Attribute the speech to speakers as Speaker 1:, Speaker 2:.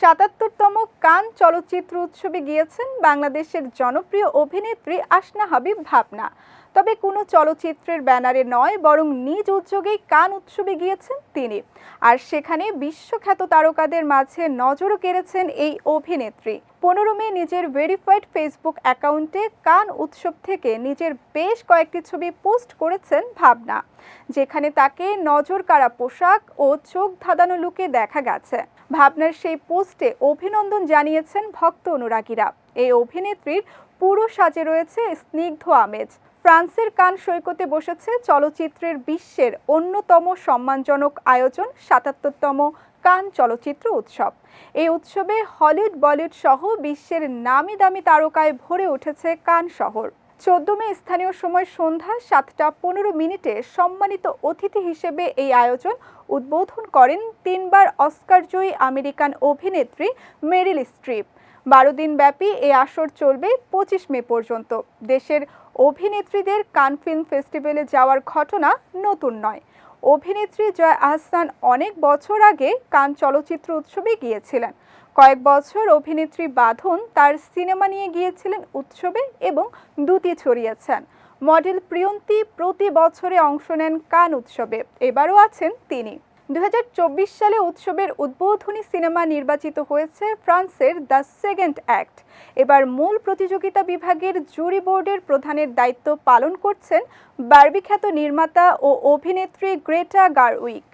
Speaker 1: সাতাত্তরতম কান চলচ্চিত্র উৎসবে গিয়েছেন বাংলাদেশের জনপ্রিয় অভিনেত্রী আসনা হাবিব ভাবনা। তবে কোনো চলচ্চিত্রের ব্যানারে নয়, বরং নিজ উদ্যোগেই কান উৎসবে গিয়েছেন তিনি। আর সেখানে বিশ্বখ্যাত তারকাদের মাঝে নজরও কেড়েছেন এই অভিনেত্রী। পনেরো মে নিজের ভেরিফাইড ফেসবুক অ্যাকাউন্টে কান উৎসব থেকে নিজের বেশ কয়েকটি ছবি পোস্ট করেছেন ভাবনা, যেখানে তাকে নজর কাড়া পোশাক ও চোখ ধাঁধানো লুকে দেখা গেছে। ভাবনার সেই পোস্টে অভিনন্দন জানিয়েছেন ভক্ত অনুরাগীরা। এই অভিনেত্রীর পুরো সাজে রয়েছে স্নিগ্ধ আমেজ। ফ্রান্সের কান সৈকতে বসেছে চলচ্চিত্রের বিশ্বের অন্যতম সম্মানজনক আয়োজন, সাতাত্তরতম কান চলচ্চিত্র উৎসব। এই উৎসবে হলিউড, বলিউড সহ বিশ্বের নামি দামি তারকায় ভরে উঠেছে কান শহর। চোদ্দ মে স্থানীয় সময় সন্ধ্যা সাতটা পনেরো মিনিটে সম্মানিত অতিথি হিসেবে এই আয়োজন উদ্বোধন করেন তিনবার অস্কারজয়ী আমেরিকান অভিনেত্রী মেরিল স্ট্রিপ। বারো দিন ব্যাপী এই আসর চলবে পঁচিশ মে পর্যন্ত। দেশের অভিনেত্রীদের কান ফিল্ম ফেস্টিভ্যালে যাওয়ার ঘটনা নতুন নয়। অভিনেত্রী জয় আহসান অনেক বছর আগে কান চলচ্চিত্র উৎসবে গিয়েছিলেন। কয়েক বছর অভিনেত্রী বাঁধন তার সিনেমা নিয়ে গিয়েছিলেন উৎসবে এবং দুটি ছড়িয়েছেন। মডেল প্রিয়ন্তী প্রতি বছরে অংশ নেন কান উৎসবে। এবারও আছেন তিনি। দু হাজার চব্বিশ সালে উৎসবের উদ্বোধনী সিনেমা নির্বাচিত হয়েছে ফ্রান্সের দ্য সেকেন্ড অ্যাক্ট। এবার মূল প্রতিযোগিতা বিভাগের জুরি বোর্ডের প্রধানের দায়িত্ব পালন করছেন বার্বিখ্যাত নির্মাতা ও অভিনেত্রী গ্রেটা গারউইক।